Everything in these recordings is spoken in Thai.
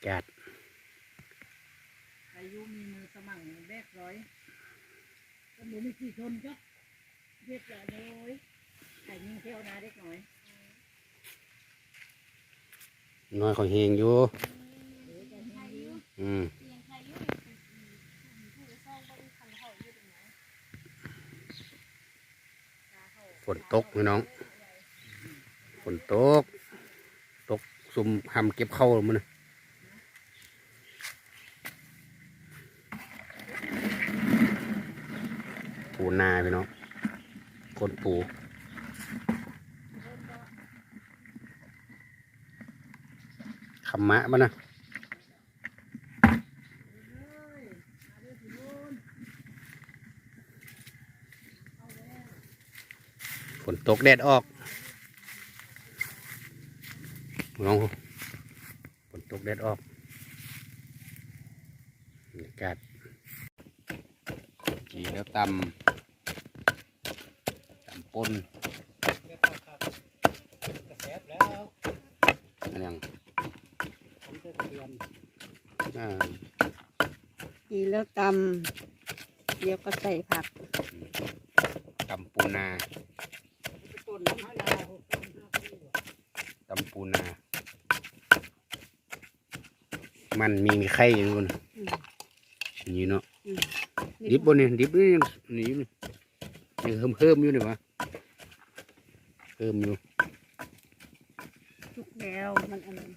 ากาศอายุมีมือสมั่งแบกร้อยก็หนูมีกี่คนจ้ะเรียบร้อยเลยไข่ยิงเที่ยวนาเด็กหน่อยน้อยเขาเฮงอยู่เดี๋ยวจะให้ดูอืมเสียงใครอยู่ในผู้ผู้ซ่องบ่มีคันเขาอยู่ตรงไหนฝนตกพี่น้อง ฝนตก ตกซุ่มหำเก็บเข้าวมันนะ นาพี่น้องคนปูขำมะมันนะฝนตกแดดออกน้องฝนตกแดดออกบรรยากาศกี่แล้วตำ ตำปนอะไรอย่างอ่ากินแล้วตำเดี๋ยวก็ใส่ผักตำปูนาต้นมะนาวตำปูนา มันมีมีไข่อยู่นู่นอืมนี่เนาะอืมดิบบนนี่ดิบนี่ยังนี่อยู่นี่ยังเพิ่มเพิ่มอยู่นี่วะ เพิ่มอยู่ทุกแล้วมันอันนั้น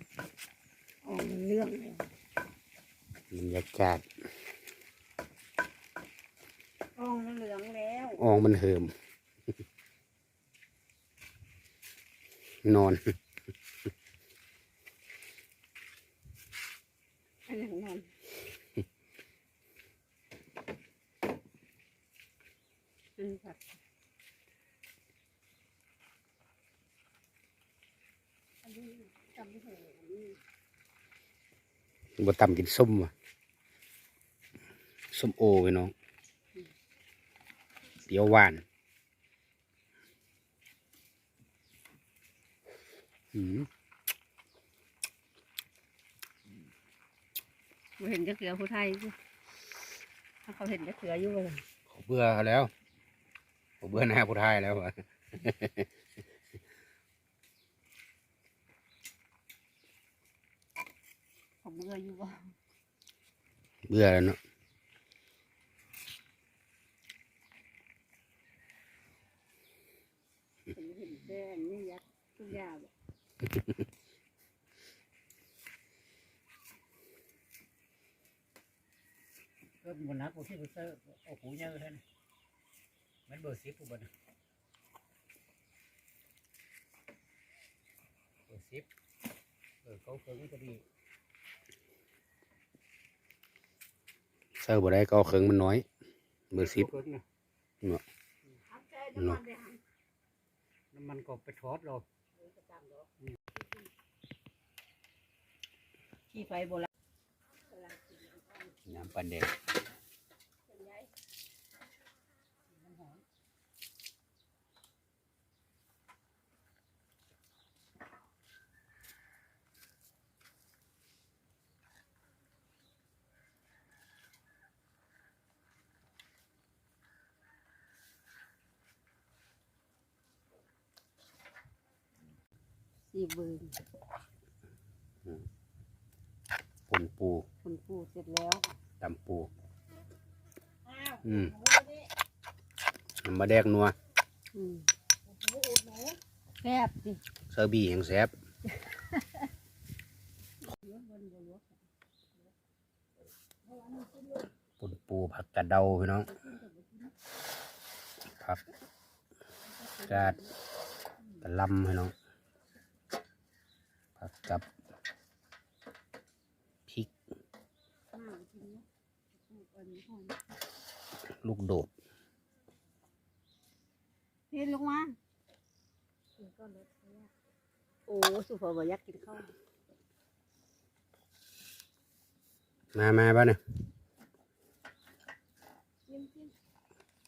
ออกเรื่องเลยบรรยากาศอ่องเหลืองแล้วอองมันเหิม นอน อันนั้นนั่นอันนี้ผักอันนี้จำไม่ได้อันนี้ บ่ตำกินส้มวะส้มโอไปน้องเปรี้ยวหวานอืมบ่เห็นจะเกลือผู้ไทยสิถ้าเขาเห็นจะเกลืออยู่เลยเขาเบื่อเขาแล้วเขาเบื่อหน้าผู้ชายแล้ววะ ผม เบื่ออยู่ว่าเบื่อแล้วเนาะเห็นเห็นแดงนี่ยักษ์ทุกอย่างเลยก็มันนักกูที่กูเซอร์เอาหูเยอะท่านมันเบอร์สิบกูบ่นะเบอร์สิบเออเขาเพิ่งก็ดี เซอร์บ่ได้ก็เอาเครื่องมันน้อย เบอร์สิบเพิ่งนะเนาะน้ำมันเลยค่ะน้ำมันก็ไปทอดเราขี้ไฟโบราณน้ำปันแดง สี่เบืนปนปูคุณปูเสร็จแล้วตำปู อืมน้ำมาแดกนัวอืมแซ่บสิเซอร์บี้แห่งแซบปนปูผักกระเดาพี่น้องผักกาดกระหลำพี่น้อง ผักกับพริก ลูกโดดพี่ลงมาโอ้สุภาพอยากกินข้าวมามาบ้านเนี่ย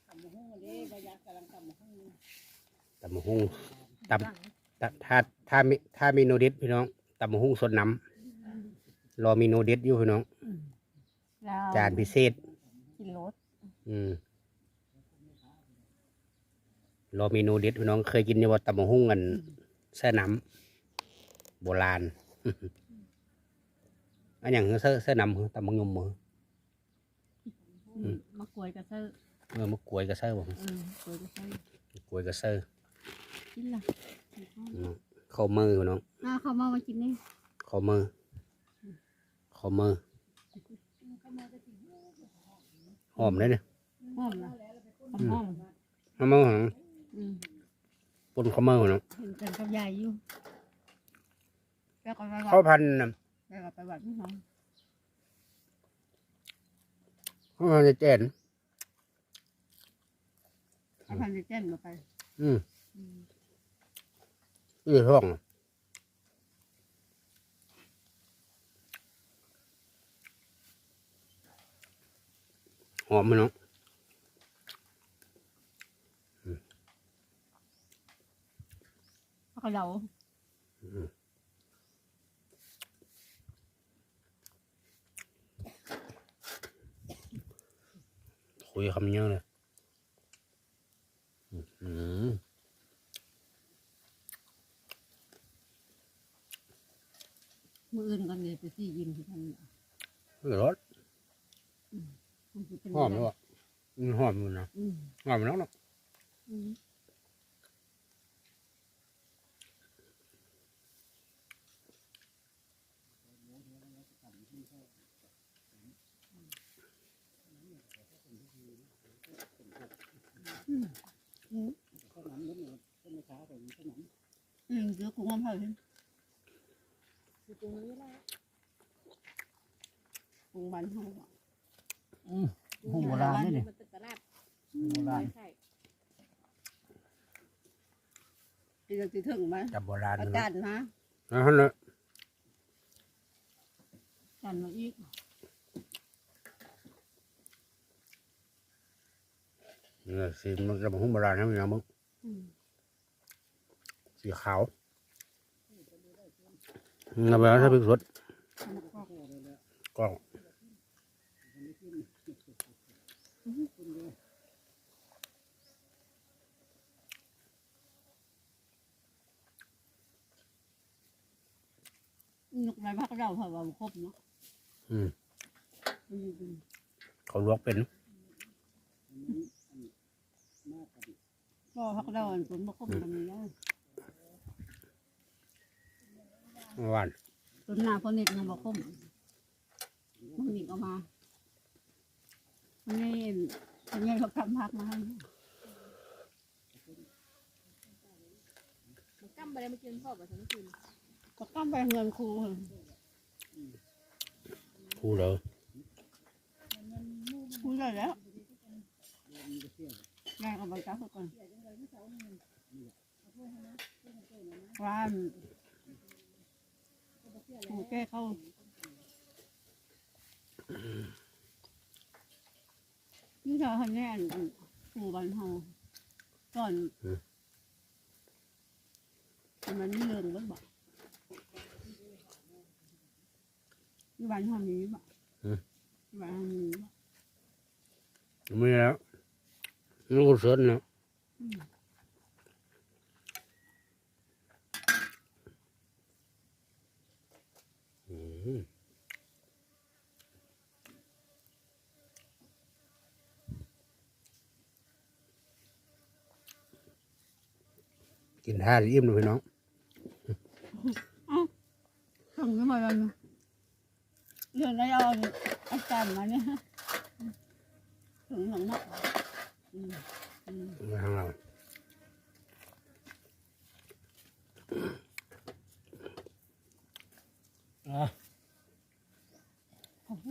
ตำมะฮุ่งเด้บะยากกำลังตำ มะฮุ่งตำมะฮุ่งตำถ้าถ้าถ้ามีถ้ามีโนดิสพี่น้องตำมะฮุ่งสดน้รอเมนูเด็ดอยู่พี่น้องลาวจานพิเศษ กินรสอืมรอเมนูเด็ดพี่น้องเคยกินอยู่ว่าตำบักหุ่งกันแซ่น้ำโบราณ อันอย่างคือแซ่แซ่น้ำคือตำบักยมมือ อืม มะกรวยกระเซาะเออมะกรวยกระเซ้อบ่อืมกรวยกระเซาะมะกรวยกระเซ้อกินละอืม ข้าวมือพี่น้องอ้าวเขามามากินนี่ข้าวมือข้าวมือหอมเลยเนี่ยหอมนะหอมหอมข้าวมือของอืมปนข้าวมือของน้องเห็นกันกับยายอยู่แล้วก็ไปวัข้าวดพันธุ์น่ะแล้วก็ไปวัดพี่น้องข้าวพันธุ์จะแจ่นเอาพันธุ์เจ้นมาไป อืม อืมอือท้องน่ะหอมไหมน้องแล้วก็เราคุยคำเยอะเลย มืออื่นกันเลยไปสี่ยินที่ทันเออรสมันสิเป็นหอมด้วยอืมหอมอยู่นะอืมหอมแล้วเนาะอืมอืมอืมอืมเดี๋ยวกูงอมเผาขึ้นอยู่ต รงนี้แหละกูบันเฮาอะอืมหุ่งโบราณนี่นี่ มันตึกตลาดโบราณใช่ที่เราจะถึงมาจับโบราณอาเนาะจารย์มานะฮะเนาะอาจารย์มาอีกนี่สีมันจะมาหุ้มโบราณนะพี่น้องมึงอืมสีขาว งาไปแล้วถ้าพริกสดกล้องนกไรพักเราเพราะว่าครบเนาะอืมอืมอืมเขาลวกเป็นก็พักเราอันผมบ่ครบกันนี้แล้ว เมื่อวานต้นหน้าคนนี้ยังบ่ครบมันนี่ก็มาวันนี้วันนี้เขาทำพักมาให้มันกั้มไปเลยมากินพ่อแบบทั้งคืนก็กำไปเงินครูคู่เลยครูได้แล้วแม่ก็ไปจับเขาก่อนว่า นครูแก้เข้านี่เราหันแน่นครูบันเฮาก่อนมันไม่เรื่องบ้างบ่นี่บันเฮามีบ่นี่บันเฮามีบ่ไม่แล้วลูกเสือเนาะ กินท่าหรืออิ่มเลยพี่น้องทำกันมาแล้วเนาะเรื่องได้เอาอาจารย์มาเนี่ยถึงหลังนาะอืมอืมมาทางเราอะโอ้โห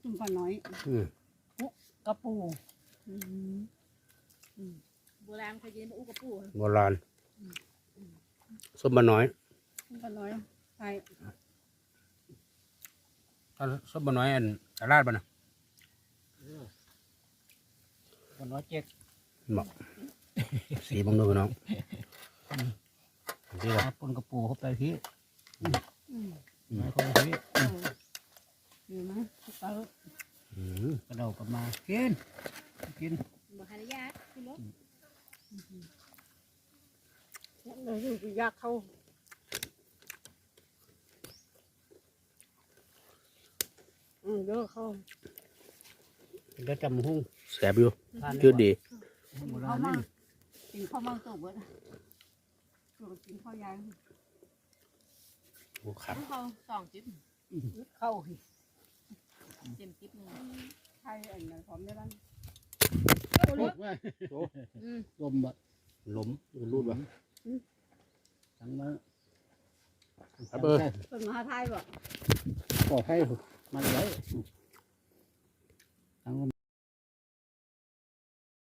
จุ่มปลาน้อยอืมกระปูอืม โบราณเคยกินอู้กับปูโบราณส้มบะน้อยจุ่มปลาน้อยใช่ถ้าส้มบะน้อยอันตลาดบ้านะคนน้อยเจ็ดบอกสีบังดูพี่น้องที่ละเอาปนกระปูเข้าไปที่อืมหมายความว่าพี่เออดีไหมเอออืมกระเดากลับมากินกินบ่หายากคือรถ เลยดูยากเข้าอืมเยอะเข้าก็จำหุ้งแสบอยู่ยืดดีกินข้าวมังกินข้าวมังตัวเบิดตัวกินข้าวยายโอ้ครับเขาวสองจิ๊บเข้าสิเต็มจิ๊บหนึงใช่อันนั้นพร้อมได้บ้าง โอ้ยอืมลมบะล้มรูดวะทั้งมาครับเออเป็นมหาไทยบ่ ปลอดภัยมันไว้